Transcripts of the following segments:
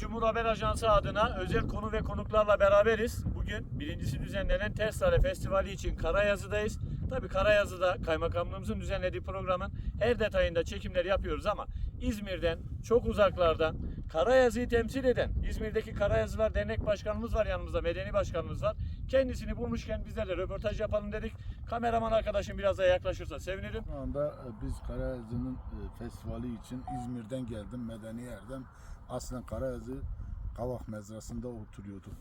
Cumhur Haber Ajansı adına özel konu ve konuklarla beraberiz. Bugün birincisi düzenlenen Tersane Festivali için Karayazı'dayız. Tabii Karayazı'da kaymakamlığımızın düzenlediği programın her detayında çekimleri yapıyoruz ama İzmir'den çok uzaklardan Karayazı'yı temsil eden İzmir'deki Karayazılar Dernek Başkanımız var yanımızda, Medeni Başkanımız var. Kendisini bulmuşken bizlerle röportaj yapalım dedik. Kameraman arkadaşım biraz daha yaklaşırsa sevinirim. Şu anda e, biz Karayazı'nın e, festivali için İzmir'den geldim, Medeni Yer'den. Aslen Karayazı Kavak mezrasında oturuyordum.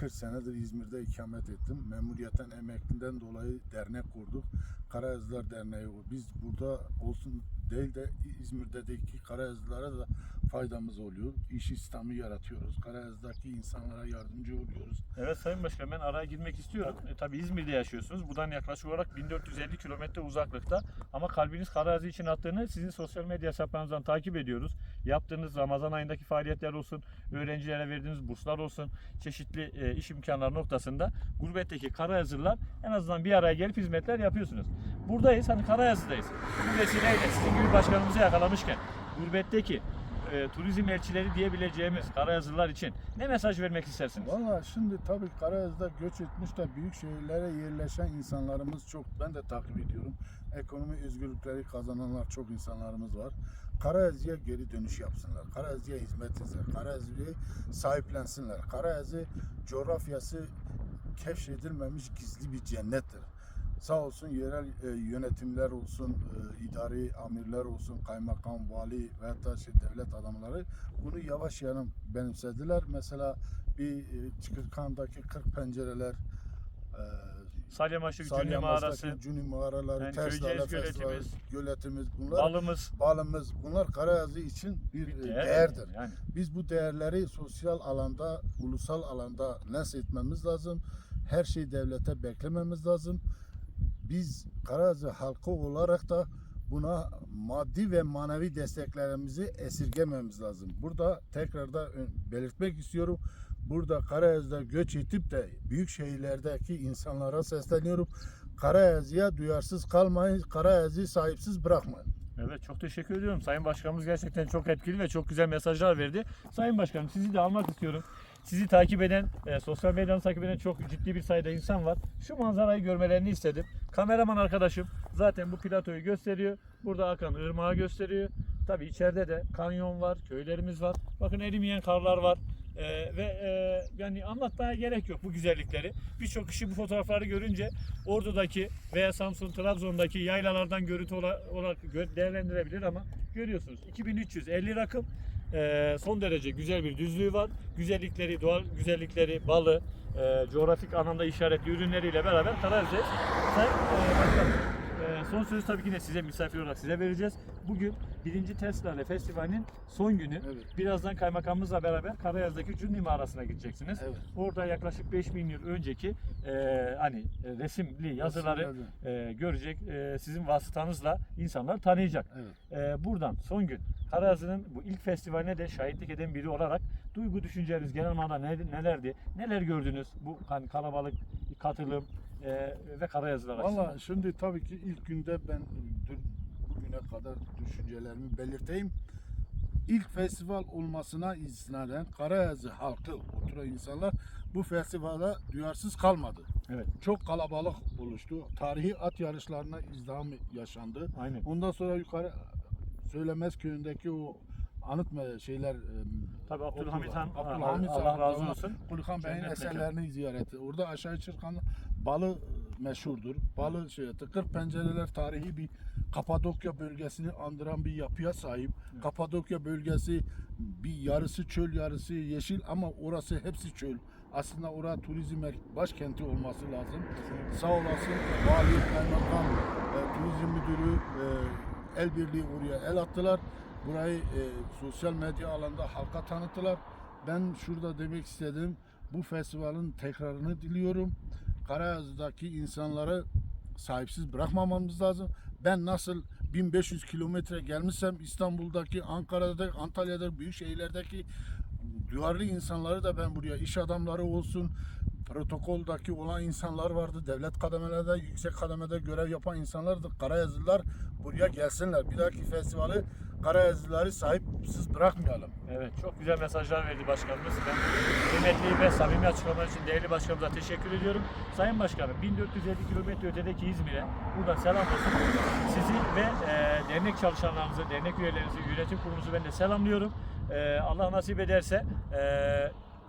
40 senedir İzmir'de ikamet ettim. Memuriyetten emeklinden dolayı dernek kurduk. Karayazılar Derneği. Biz burada olsun değil de İzmir'deki Karayazılara da faydamız oluyor. İş İslam'ı yaratıyoruz. Karayazı'daki insanlara yardımcı oluyoruz. Evet Sayın Başkan ben araya girmek istiyorum. E, tabii İzmir'de yaşıyorsunuz. Buradan yaklaşık olarak 1450 kilometre uzaklıkta. Ama kalbiniz Karazi için attığını sizin sosyal medya hesaplarınızdan takip ediyoruz. Yaptığınız Ramazan ayındaki faaliyetler olsun, öğrencilere verdiğiniz burslar olsun, çeşitli e, iş imkanları noktasında gurbetteki Karayazırlar en azından bir araya gelip hizmetler yapıyorsunuz. Buradayız, hani Karayazı'dayız. Bu vesileyle sizin gibi başkanımızı yakalamışken gurbetteki e, turizm elçileri diyebileceğimiz Karayazırlar için ne mesaj vermek istersiniz? Valla şimdi tabii Karayaz'da göç etmiş de büyük şehirlere yerleşen insanlarımız çok. Ben de takip ediyorum. Ekonomi özgürlükleri kazananlar çok insanlarımız var. Karayazı'ya geri dönüş yapsınlar. Karayazı'ya hizmet etsinler. Karayazı'yı sahiplensinler. Karayazı coğrafyası keşfedilmemiş gizli bir cennettir. Sağ olsun yerel e, yönetimler olsun, e, idari amirler olsun, kaymakam, vali ve hatta şey, devlet adamları bunu yavaş yavaş benimsediler. Mesela bir e, Çıkırkan'daki 40 pencereler, e, Salyamaşık, Cünni Mağarası, Cünni mağaraları, Yani Ters Köyceğiz Dağlar Festivali, göletimiz, göletimiz bunlar balımız balımız bunlar Karayazı için bir, bir e, değer. değerdir. Yani Biz bu değerleri sosyal alanda, ulusal alanda nesletmemiz lazım. Her şeyi devlete beklememiz lazım. Biz Karazı halkı olarak da buna maddi ve manevi desteklerimizi esirgememiz lazım. Burada tekrar da belirtmek istiyorum. Burada Karayazı'da göç edip de büyük şehirlerdeki insanlara sesleniyorum. Karayazı'ya duyarsız kalmayın. Karayazı'yı sahipsiz bırakmayın. Evet çok teşekkür ediyorum. Sayın Başkanımız gerçekten çok etkili ve çok güzel mesajlar verdi. Sayın Başkanım sizi de almak istiyorum. Sizi takip eden, e, sosyal medyadan takip eden çok ciddi bir sayıda insan var. Şu manzarayı görmelerini istedim. Kameraman arkadaşım zaten bu platoyu gösteriyor. Burada akan ırmağı gösteriyor. Tabii içeride de kanyon var, köylerimiz var. Bakın erimeyen karlar var. E, ve e, yani anlatmaya gerek yok bu güzellikleri. Birçok kişi bu fotoğrafları görünce Ordu'daki veya Samsun, Trabzon'daki yaylalardan görüntü ola- olarak değerlendirebilir ama görüyorsunuz 2350 rakım e, son derece güzel bir düzlüğü var. Güzellikleri, doğal güzellikleri, balı, e, coğrafik anlamda işaretli ürünleriyle beraber Sayın e, Başkanım, e, son sözü tabii ki de size misafir olarak size vereceğiz. Bugün birinci Tesla'le festivalinin son günü. Evet. Birazdan kaymakamımızla beraber Karayaz'daki Cünni mağarasına gideceksiniz. Evet. Orada yaklaşık 5000 yıl önceki e, hani e, resimli yazıları e, görecek. E, sizin vasıtanızla insanlar tanıyacak. Evet. E, buradan son gün Karayazı'nın bu ilk festivaline de şahitlik eden biri olarak duygu düşünceleriniz genel manada ne- nelerdi? Neler gördünüz bu hani kalabalık katılım e, ve Karayazılar açısından? Valla şimdi tabii ki ilk günde ben dün bugüne kadar düşüncelerimi belirteyim. İlk festival olmasına istinaden Karayazı halkı, oturan insanlar bu festivale duyarsız kalmadı. Evet. Çok kalabalık oluştu. Tarihi at yarışlarına izdiham yaşandı. Aynen. Ondan sonra yukarı Söylemez köyündeki o anıt me- şeyler Tabii Abdülhamit Han, Abdülhamit Allah Han, razı olsun. Kulhan Bey'in eserlerini ziyareti. Orada aşağı Çırkan balı meşhurdur. Balı şey, tıkır pencereler tarihi bir Kapadokya bölgesini andıran bir yapıya sahip. Kapadokya bölgesi bir yarısı çöl yarısı yeşil ama orası hepsi çöl. Aslında orada turizm mer- başkenti olması lazım. Sağ olasın vali, kaymakam, e, turizm müdürü e, el birliği oraya el attılar. Burayı e, sosyal medya alanda halka tanıttılar. Ben şurada demek istedim. Bu festivalin tekrarını diliyorum. Karayazı'daki insanları sahipsiz bırakmamamız lazım. Ben nasıl 1500 kilometre gelmişsem İstanbul'daki, Ankara'da, Antalya'da, büyük şehirlerdeki duyarlı insanları da ben buraya iş adamları olsun, protokoldaki olan insanlar vardı. Devlet kademelerde, yüksek kademede görev yapan insanlardı. Karayazlılar buraya gelsinler. Bir dahaki festivali Karayazlıları sahipsiz bırakmayalım. Evet çok güzel mesajlar verdi başkanımız. Ben kıymetli ve samimi açıklamalar için değerli başkanımıza teşekkür ediyorum. Sayın Başkanım 1450 kilometre ötedeki İzmir'e buradan selam olsun. Sizi ve e, dernek çalışanlarınızı, dernek üyelerinizi, yönetim kurulunuzu ben de selamlıyorum. E, Allah nasip ederse e,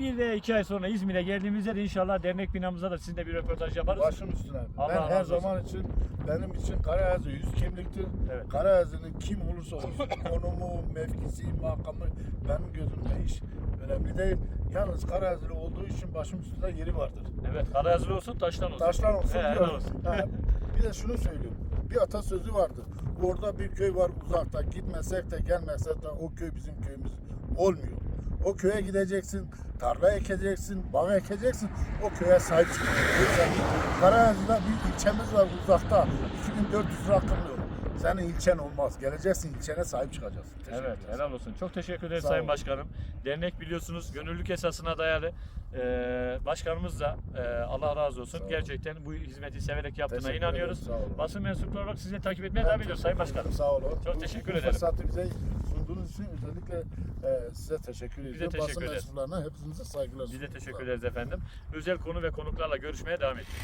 bir veya iki ay sonra İzmir'e geldiğimizde de inşallah dernek binamızda da sizinle bir röportaj yaparız. Başım üstüne. Allah ben her razı olsun. zaman için benim için Karayazı yüz kimliktir. Evet. Karayazı'nın kim olursa olsun konumu, mevkisi, makamı benim gözümde hiç önemli değil. Yalnız Karayazılı olduğu için başım üstünde yeri vardır. Evet, Karayazılı olsun, taştan olsun. Taşlar olsun He, helal diyorum. olsun. Ha, bir de şunu söyleyeyim. Bir atasözü vardır. Orada bir köy var uzakta. Gitmesek de gelmesek de o köy bizim köyümüz olmuyor. O köye gideceksin, tarla ekeceksin, bağ ekeceksin. O köye sahip çıkacaksın. Karayazı'da bir ilçemiz var uzakta. 2400 rakımlı. Senin ilçen olmaz. Geleceksin ilçene sahip çıkacaksın. Teşekkür Evet, ederiz. helal olsun. Çok teşekkür ederiz Sağ Sayın olun. Başkanım. Dernek biliyorsunuz gönüllülük esasına dayalı. Ee, başkanımız da e, Allah razı olsun. Sağ. Gerçekten bu hizmeti severek yaptığına Teşekkür inanıyoruz. ederim, sağ olun. Basın mensupları olarak sizi takip etmeye devam ediyoruz Sayın Başkanım. Sağ olun. Çok Bu- teşekkür bu ederim. fırsatı bize sunduğunuz için özellikle e, size teşekkür ediyorum. teşekkür Basın ederiz. mensuplarına hepinize saygılar Biz de sunuyorum. teşekkür ederiz efendim. Özel konu ve konuklarla görüşmeye devam edeceğiz.